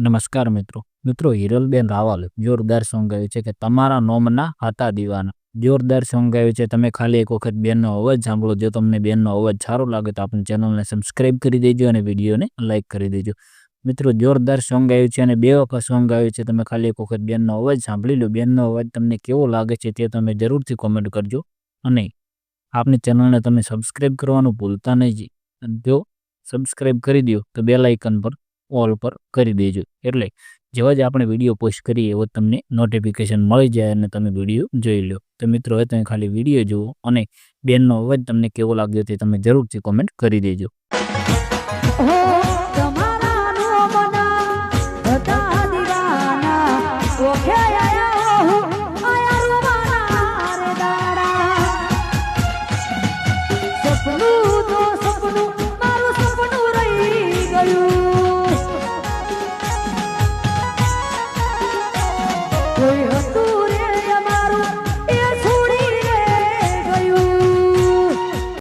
નમસ્કાર મિત્રો. મિત્રો, હિરલબેન રાવલ, જોરદાર સોંગ ગાયું છે કે તમારા નોમના હતા દીવાના. જોરદાર સોંગ ગાયું છે. તમે ખાલી એક વખત બેનનો અવાજ સાંભળો. જો તમને બેનનો અવાજ સારો લાગે તો આપણી ચેનલને સબસ્ક્રાઈબ કરી દેજો અને વિડીયોને લાઇક કરી દેજો. મિત્રો, જોરદાર સોંગ ગાયું છે અને બે વખત સોંગ ગાયું છે. તમે ખાલી એક વખત બેનનો અવાજ સાંભળી લો. બેનનો અવાજ તમને કેવો લાગે છે તે તમે જરૂરથી કોમેન્ટ કરજો. અને આપણી ચેનલને તમે સબસ્ક્રાઈબ કરવાનું ભૂલતા નહીં. જો સબસ્ક્રાઈબ કરી દો તો બેલ આઇકન પર ઓલ પર કરી દેજો. એટલે જેવા જ આપણે વીડિયો પોસ્ટ કરીએ, એવો તમને નોટિફિકેશન મળી જાય અને તમે વીડિયો જોઈ લો. તો મિત્રો, હવે તમે ખાલી વીડિયો જુઓ અને બેનનો અવાજ તમને કેવો લાગ્યો તે તમે જરૂરથી કોમેન્ટ કરી દેજો. કોઈ હતો.